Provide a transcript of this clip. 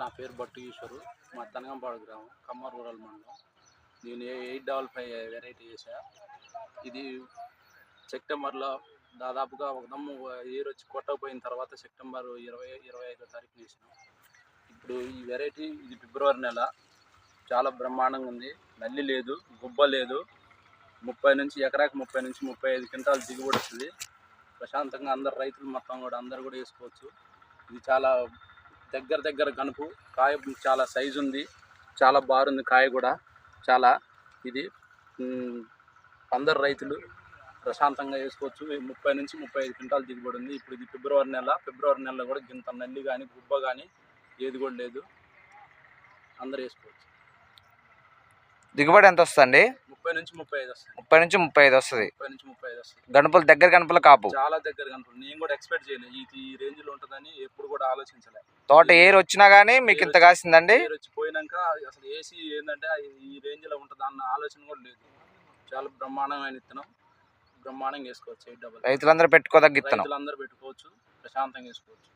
నా పేరు బట్టు ఈశ్వరు. మా తనగంపాడు గ్రామం కమ్మర్ రూరల్ మండలం. నేను ఎయిట్ డబల్ ఫైవ్ వెరైటీ చేశా. ఇది సెప్టెంబర్లో దాదాపుగా ఒక దమ్ము ఇయర్ వచ్చి కొట్టకపోయిన తర్వాత సెప్టెంబర్ ఇరవై ఇరవై ఐదో తారీఖు వేసినాం ఇప్పుడు ఈ వెరైటీ ఇది ఫిబ్రవరి నెల. చాలా బ్రహ్మాండంగా ఉంది. నల్లి లేదు గుబ్బ లేదు. ముప్పై నుంచి ఎకరాకి ముప్పై నుంచి ముప్పై ఐదు క్వింటాలు దిగుబడి వస్తుంది. ప్రశాంతంగా అందరు రైతులు మొత్తం కూడా అందరు కూడా వేసుకోవచ్చు. ఇది చాలా దగ్గర దగ్గర కనుపు. కాయ చాలా సైజు ఉంది. చాలా బాగుంది కాయ కూడా. చాలా ఇది అందరు రైతులు ప్రశాంతంగా వేసుకోవచ్చు. ముప్పై నుంచి ముప్పై ఐదు క్వింటాలు దిగుబడి ఉంది. ఇప్పుడు ఇది ఫిబ్రవరి నెల. ఫిబ్రవరి నెలలో కూడా గింత నల్లి కానీ గుబ్బ కానీ ఏది కూడా లేదు. అందరు వేసుకోవచ్చు. దిగుబడి ఎంత వస్తుంది ముప్పై నుంచి ముప్పై ఐదు వస్తుంది. ముప్పై నుంచి ముప్పై ఐదు వస్తుంది. ముప్పై నుంచి ముప్పై ఐదు వస్తుంది. గణపులు దగ్గర గణపుల కాపు. చాలా దగ్గర కనుక నేను కూడా ఎక్స్పెక్ట్ చేయలేదు ఇది ఈ రేంజ్లో ఉంటుందని ఎప్పుడు కూడా ఆలోచించలేదు తోట ఏరు వచ్చినా కానీ మీకు ఇంత కాసిందండి? వచ్చి పోయినాక అసలు ఏసీ ఏంటంటే ఈ రేంజ్లో ఉంటుంది అన్న ఆలోచన కూడా లేదు. చాలా బ్రహ్మాండమైన విత్తనం బ్రహ్మాండంగా వేసుకోవచ్చు. ఎయిట్ డబల్ రైతులందరూ పెట్టుకోదగ్గ ఇత్తనం. రైతులందరూ పెట్టుకోవచ్చు. ప్రశాంతంగా వేసుకోవచ్చు.